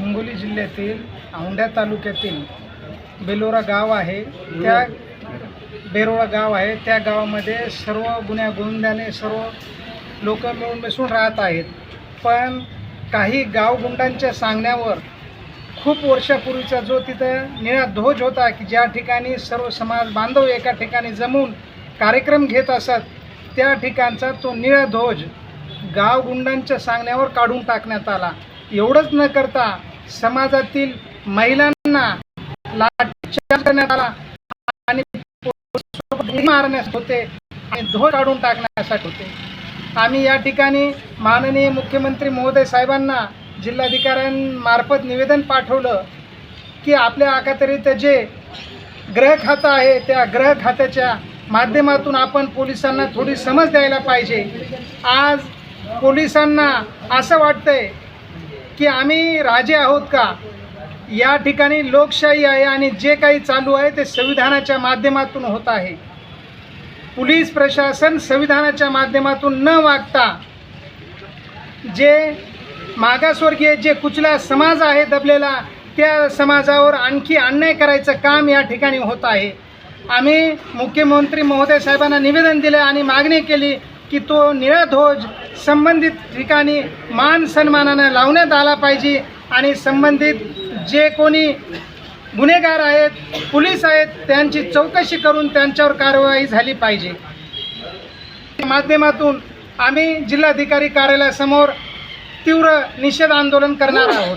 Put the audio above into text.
हिंगोली जिल्ह्यातील औंढ्या तालुक्यातील बेलोरा गाव आहे. त्या बेरोळा गाव आहे. त्या गावामध्ये सर्व गुन्ह्या गोविंदाने सर्व लोक मिळून मिसळून राहत आहेत. पण काही गावगुंडांच्या सांगण्यावर खूप वर्षापूर्वीचा जो तिथं निळा ध्वज होता की ज्या ठिकाणी सर्व समाज बांधव एका ठिकाणी जमून कार्यक्रम घेत असत त्या ठिकाणचा तो निळा ध्वज गावगुंडांच्या सांगण्यावर काढून टाकण्यात आला. एवढंच न करता समाजातील महिलांना लाठीचार्ज करण्यात आला आणि मारण्यास होते आणि धोर काढून टाकण्यासाठी होते. आम्ही या ठिकाणी माननीय मुख्यमंत्री महोदय साहेबांना जिल्हाधिकाऱ्यांमार्फत निवेदन पाठवलं की आपल्या अखत्यारीत जे ग्रह खातं आहे त्या ग्रह खात्याच्या माध्यमातून आपण पोलिसांना थोडी समज द्यायला पाहिजे. आज पोलिसांना असं वाटतंय की आम्ही राजे आहोत का? या ठिकाणी लोकशाही आहे आणि जे काही चालू आहे ते संविधानाच्या माध्यमातून होत आहे. पोलीस प्रशासन संविधानाच्या माध्यमातून न वागता जे मागासवर्गीय जे कुचला समाज आहे दबलेला त्या समाजावर आणखी अन्याय करायचं काम या ठिकाणी होत आहे. आम्ही मुख्यमंत्री महोदय साहेबांना निवेदन दिलं आणि मागणी केली की तो निळा ध्वज संबंधित ठिकाणी मान सन्मानानं लावण्यात आला पाहिजे आणि संबंधित जे कोणी गुन्हेगार आहेत पोलीस आहेत त्यांची चौकशी करून त्यांच्यावर कारवाई झाली पाहिजे. माध्यमातून आम्ही जिल्हाधिकारी कार्यालयासमोर तीव्र निषेध आंदोलन करणार आहोत.